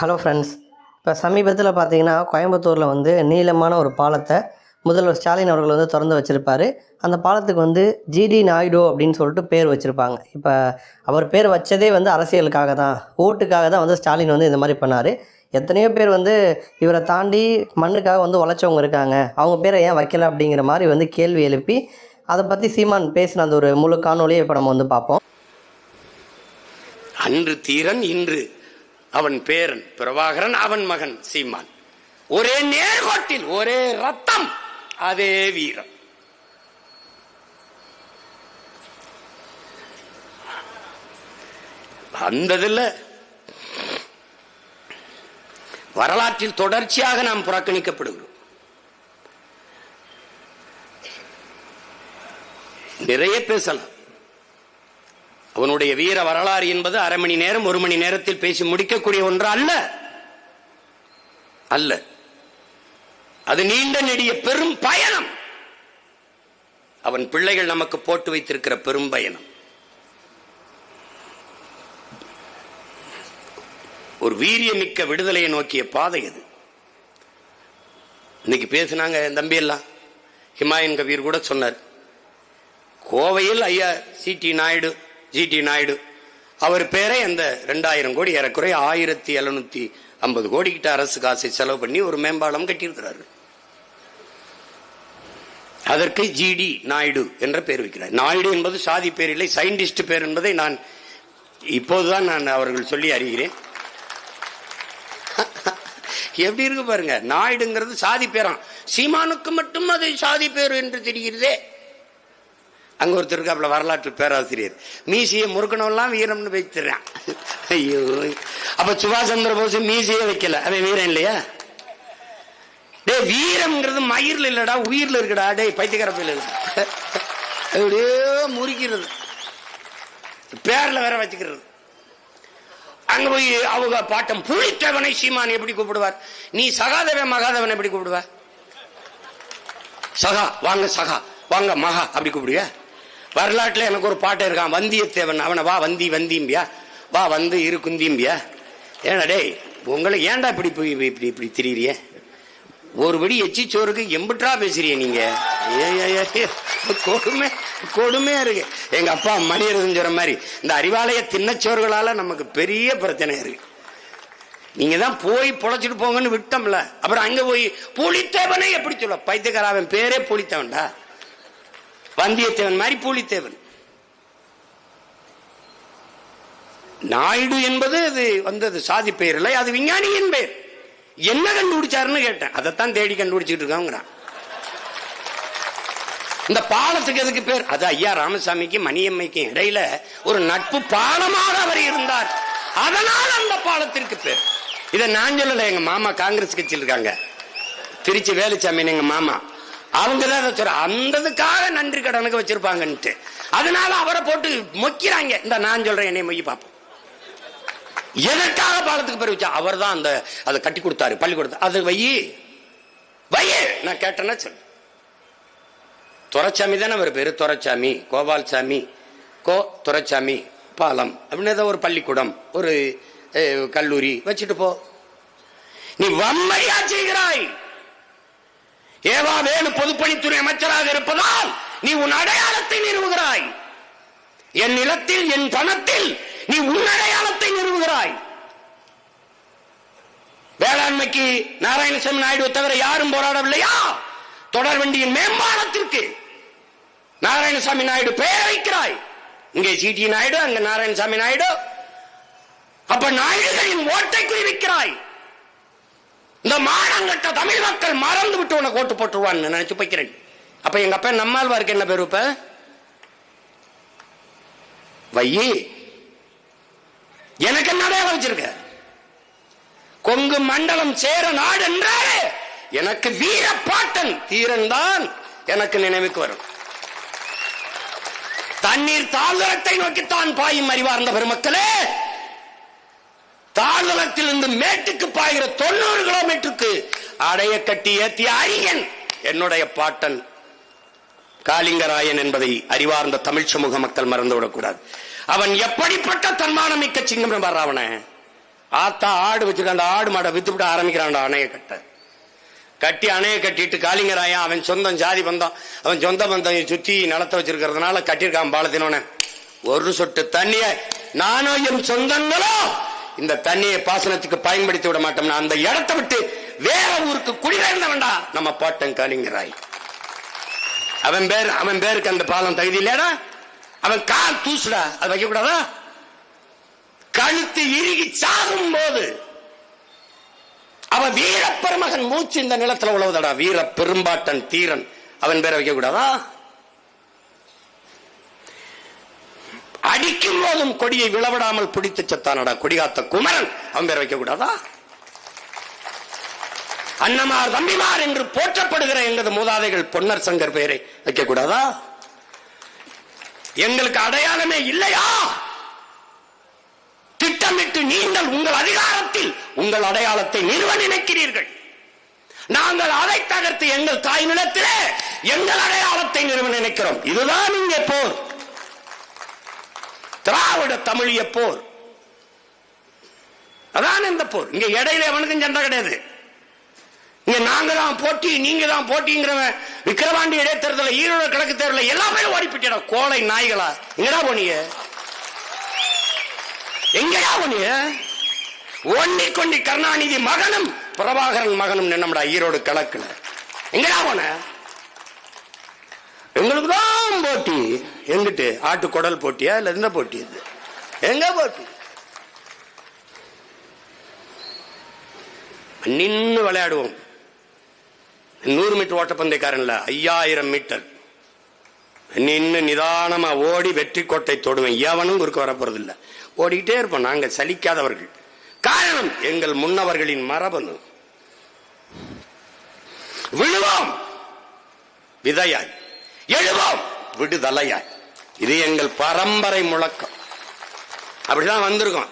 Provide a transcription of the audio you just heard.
Hello friends. இப்போ சமீபத்தில் பார்த்தீங்கன்னா கோயம்புத்தூரில் வந்து நீளமான ஒரு பாலத்தை முதல்வர் ஸ்டாலின் அவர்கள் வந்து திறந்து வச்சுருப்பார். அந்த பாலத்துக்கு வந்து ஜிடி நாயுடு அப்படின்னு சொல்லிட்டு பேர் வச்சுருப்பாங்க. இப்போ அவர் பேர் வச்சதே வந்து அரசியலுக்காக தான். ஓட்டுக்காக தான் வந்து ஸ்டாலின் வந்து இந்த மாதிரி பண்ணார். எத்தனையோ பேர் வந்து இவரை தாண்டி மண்ணுக்காக வந்து உழைச்சவங்க இருக்காங்க. அவங்க பேரை ஏன் வைக்கல அப்படிங்கிற மாதிரி வந்து கேள்வி எழுப்பி அதை பற்றி சீமான் பேசின அந்த ஒரு முழு காணொலியை இப்போ நம்ம வந்து பார்ப்போம். அன்று தீரன் இன்று அவன் பேரன் பிரபாகரன் அவன் மகன் சீமான். ஒரே நேர்கோட்டில் ஒரே ரத்தம் அதே வீரம். அந்ததில்ல வரலாற்றில் தொடர்ச்சியாக நாம் புறக்கணிக்கப்படுகிறோம். நிறைய பேசலாம். அவனுடைய வீர வரலாறு என்பது அரை மணி நேரம் ஒரு மணி நேரத்தில் பேசி முடிக்கக்கூடிய ஒன்று அல்ல. அல்ல. அது நீண்ட நெடிய பெரும் பயணம். அவன் பிள்ளைகள் நமக்கு போட்டு வைத்திருக்கிற பெரும் பயணம். ஒரு வீரியமிக்க விடுதலையை நோக்கிய பாதை அது. இன்னைக்கு பேசினாங்க என் தம்பி எல்லாம். ஹிமாயன் கபீர் கூட சொன்னார். கோவையில் ஐயா C D Naidu GD Naidu. அவர் பேரை அந்த ரெண்டாயிரம் கோடி ஏறக்குறைய ஆயிரத்தி எழுநூத்தி ஐம்பது கோடிக்கிட்ட அரசு காசை செலவு பண்ணி ஒரு மேம்பாலம் கட்டியிருக்கிறாரு. அதற்கு ஜிடி நாயுடு என்ற பெயர் வைக்கிறார். நாயுடு என்பது சாதி பேர் இல்லை சயின்டிஸ்ட் பேர் என்பதை நான் இப்போதுதான் நான் அவர்கள் சொல்லி அறிகிறேன். எப்படி இருக்கு பாருங்க நாயுடுங்கிறது சாதி பேராம் சீமானுக்கு மட்டும் அது சாதி பேர் என்று தெரிகிறதே. அங்க ஒருத்தர் இருக்காப்புல வரலாற்று பேராசிரியர். மீசியை முறுக்கணும்லாம் வீரம்னு வைத்துறான் ஐயோ. அப்ப சுபாஷ் சந்திர போஸ் மீசியே வைக்கல. அவன் வீரன் இல்லையா? டேய் வீரம்ங்கிறது மயிரில் இல்லடா உயிரில் இருக்கடா. டே பைத்தியக்கார பையில அப்படியே முறிக்கிறது. பேர்ல வேற வச்சுக்கிறது. அங்க போய் அவங்க பாட்டம் புளித்தவனை சீமான் எப்படி கூப்பிடுவார்? நீ சகாதேவன் மகாதேவன் எப்படி கூப்பிடுவ? சகா வாங்க சகா. வாங்க மகா. அப்படி கூப்பிடுவியா? வரலாற்றில் எனக்கு ஒரு பாட்டு இருக்கான் வந்தியத்தேவன். அவனை வா வந்தி வந்தியம்பியா? வா வந்து இரு குந்திம்பியா ஏடா டேய் உங்களை ஏன்டா இப்படி போய் இப்படி இப்படி திரியிறிய ஒருபடி எச்சிச்சோருக்கு எச்சி சோறுக்கு பேசுறிய நீங்க? கொடுமை கொடுமையா இருக்கு. எங்க அப்பா மணியரசன் சொல்ற மாதிரி இந்த அறிவாலய தின்னச்சோர்களால நமக்கு பெரிய பிரச்சனை இருக்கு. நீங்க தான் போய் பொழைச்சிட்டு போங்கன்னு விட்டோம்ல. அப்புறம் அங்க போய் புலித்தேவனே எப்படி சொல்ல? பைத்தியக்காராவன் பேரே புலித்தேவன்டா. வந்தியத்தேவன் மாதிரி பூலித்தேவன். நாயுடு என்பது அது வந்தது சாதி பெயர் இல்லை அது விஞ்ஞானியின் பெயர். என்ன கண்டுபிடிச்சாருன்னு கேட்டேன். அதைத்தான் தேடி கண்டுபிடிச்சிட்டு இருக்காங்கிறான். இந்த பாலத்துக்கு எதுக்கு பேர்? அது ஐயா ராமசாமிக்கு மணியம்மைக்கும் இடையில ஒரு நட்பு பாலமாக அவர் இருந்தார். அதனால் அந்த பாலத்திற்கு பேர். இதை நான் சொல்லல எங்க மாமா காங்கிரஸ் கட்சியில் இருக்காங்க. திருச்சி வேலுச்சாமி எங்க மாமா. அவங்க தான் சொல்ற அந்ததுக்காக நன்றி கடனுக்கு வச்சிருப்பாங்கன்ட்டு. அதனால அவரை போட்டு மொக்கிறாங்க. இந்த நான் சொல்றேன் என்னை மொய் பார்ப்போம் எதற்காக பாலத்துக்கு பேர் வச்சா அவர் தான் அந்த அதை கட்டி கொடுத்தாரு பள்ளி அது வையி. வையே! நான் கேட்டேன்னா சொல்லு துரைச்சாமி தானே அவர் பேரு? துரைச்சாமி. கோபால்சாமி. கோ துரைச்சாமி. பாலம். அப்படின்னு ஏதோ ஒரு பள்ளிக்கூடம் ஒரு கல்லூரி. வச்சுட்டு போ. நீ வம்மையா செய்கிறாய்! ஏவா வேலு பொதுப்பணித்துறை அமைச்சராக இருப்பதால் நீ உன் அடையாளத்தை நிறுவுகிறாய். என் நிலத்தில் என் பணத்தில் நீ உன் அடையாளத்தை நிறுவுகிறாய். வேளாண்மைக்கு நாராயணசாமி நாயுடு தவிர யாரும் போராடவில்லையா? தொடர் வண்டியின் மேம்பாலத்திற்கு நாராயணசாமி நாயுடு பெயர் வைக்கிறாய். இங்கே சிடி நாயுடு அங்க நாராயணசாமி நாயுடு. அப்ப நாயுடுகளின் ஓட்டை குறிவிக்கிறாய் இந்த மானங்கட்ட தமிழ் மக்கள் மறந்து விட்டு உனக்கு ஓட்டு போட்டுருவான்னு நினைச்சு போய்க்கிறேன். அப்ப எங்க அப்பா நம்மாழ்வாருக்கு என்ன பேரு இப்ப வையி. எனக்கு என்ன வச்சிருக்க? கொங்கு மண்டலம் சேர நாடு என்றாலே எனக்கு வீர பாட்டன் தீரன் தான் எனக்கு நினைவுக்கு வரும். தண்ணீர் தாழ்வரத்தை நோக்கித்தான் பாயும் அறிவார்ந்த பெருமக்களே தாழ்தளத்திலிருந்து மேட்டுக்கு பாய்கிற தொண்ணூறு கிலோமீட்டருக்கு அடைய கட்டி ஏத்திய அரியன் என்னுடைய பாட்டன். காளிங்கராயன் என்பதை அறிவார்ந்த தமிழ் சமூக மக்கள் மறந்துவிடக்கூடாது. அவன் எப்படிப்பட்ட தன்மானமிக்க சிங்கம் பாரு ஆத்தா ஆடு வச்சிருக்காண்ட அந்த ஆடு மாடை வித்துவிட்டு ஆரம்பிக்கிறான்டா அணைய கட்ட. கட்டி அணைய கட்டிட்டு காளிங்கராயன் அவன் சொந்தம் ஜாதி பந்தம் அவன் சொந்த பந்தம் சுத்தி நடத்த வச்சிருக்கிறதுனால கட்டியிருக்கான் பாலத்தினோன. ஒரு சொட்டு தண்ணிய நானும் என் சொந்தங்களோ இந்த தண்ணியை பாசனத்துக்கு பயன்படுத்தி விட மாட்டோம்னா அந்த இடத்தை விட்டு வேற ஊருக்கு குடிபெயர்ந்தவன்டா நம்ம பாட்டன் காளிங்கராய். அவன் பேர் அவன் பேருக்கு அந்த பாலம் தகுதி இல்லையாடா? அவன் கார் தூசுடா அது வைக்க கூடாதா கழுத்து இறுகி சாகும் போது அவன் வீர பெருமகன் மூச்சு இந்த நிலத்துல உழவுதடா. வீர பெரும்பாட்டன் தீரன். அவன் பேரை வைக்க கூடாதா அடிக்கும் போதும் கொடியை விளவிடாமல் பிடித்து செத்தானடா கொடிகாத்த குமரன். அவன் பேரை வைக்க கூடாதா அன்னமார் தம்பிமார் என்று போற்றப்படுகிற எங்களது மூதாதைகள் பொன்னர் சங்கர் பெயரை வைக்க கூடாதா எங்களுக்கு அடையாளமே இல்லையா? திட்டமிட்டு நீங்கள் உங்கள் அதிகாரத்தில் உங்கள் அடையாளத்தை நிறுவ நினைக்கிறீர்கள். நாங்கள் அதை தகர்த்து எங்கள் தாய் நிலத்திலே எங்கள் அடையாளத்தை நிறுவ நினைக்கிறோம். இதுதான் இங்கே போர். திராவிட தமிழிய போர். அதான் இந்த போர்? இங்க இடையில அவனுக்கும் சண்டை கிடையாது. இங்க நாங்க தான் போட்டி நீங்க தான் போட்டிங்கிறவன் விக்கிரவாண்டி இடைத்தேர்தல ஈரோடு கிழக்கு தேர்தல எல்லா பேரும் ஓடிப்பிட்டா கோலை நாய்களா? எங்கடா போனீங்க? எங்கடா போனீங்க? ஒன்னி கொண்டி கருணாநிதி மகனும் பிரபாகரன் மகனும் நின்னம்டா ஈரோடு கிழக்குல. எங்கடா போன? எங்களுக்கு தான் போட்டி. எங்கிட்டு? ஆட்டு குடல் போட்டியா? இல்ல என்ன போட்டி இது? எங்க போட்டி? நின்னு விளையாடுவோம். நூறு மீட்டர் ஓட்டப்பந்தயக்காரன்ல ஐயாயிரம் மீட்டர். நின்று நிதானமா ஓடி வெற்றி கோட்டை தொடுவேன். எவனும் குறுக்க வரப்போறது இல்ல ஓடிக்கிட்டே இருப்போம். நாங்க சலிக்காதவர்கள். காரணம் எங்கள் முன்னவர்களின் மரபணு. விழுவோம். விதையாய். எழுவோம். விடுதலையாய். இது எங்கள் பரம்பரை முழக்கம். அப்படிதான் வந்திருக்கோம்.